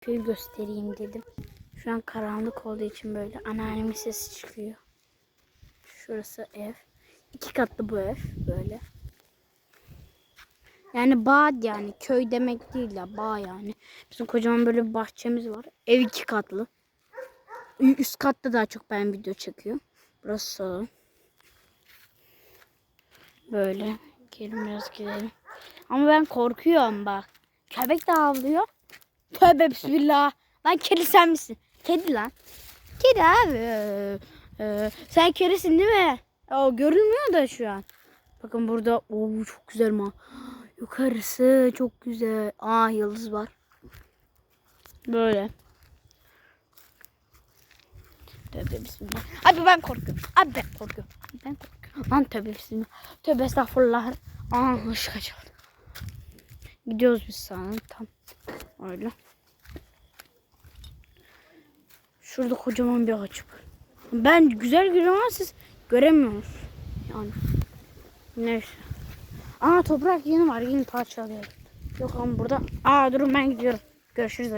Köyü göstereyim dedim. Şu an karanlık olduğu için böyle anneannemin sesi çıkıyor. Şurası ev. İki katlı bu ev böyle. Yani bağ yani köy demek değil ya bağ yani. Bizim kocaman böyle bir bahçemiz var. Ev iki katlı. Üst katta daha çok ben video çekiyorum. Burası salon. Böyle. Gelin biraz gidelim. Ama ben korkuyorum bak. Köpek de avlıyor. Tövbe bismillah. Lan kedi sen misin? Kedi lan. Kedi abi. Ee, ee, sen kedisin değil mi? O görünmüyor da şu an. Bakın burada Oo, çok güzel ma. Yukarısı çok güzel. Aa yıldız var. Böyle. Tövbe bismillah. Abi ben korkuyorum. Abi ben korkuyorum. Ben korkuyorum. Lan tövbe bismillah. Tövbe estağfurullah. Aa ışık açıldı. Gidiyoruz biz sana tam. Öyle. Şurada kocaman bir ağaç var. Ben güzel görüyorum ama siz göremiyorsunuz. Yani. Neyse. Aa toprak yeni var. Yeni parçalayalım. Yok ama burada. Aa durun ben gidiyorum. Görüşürüz.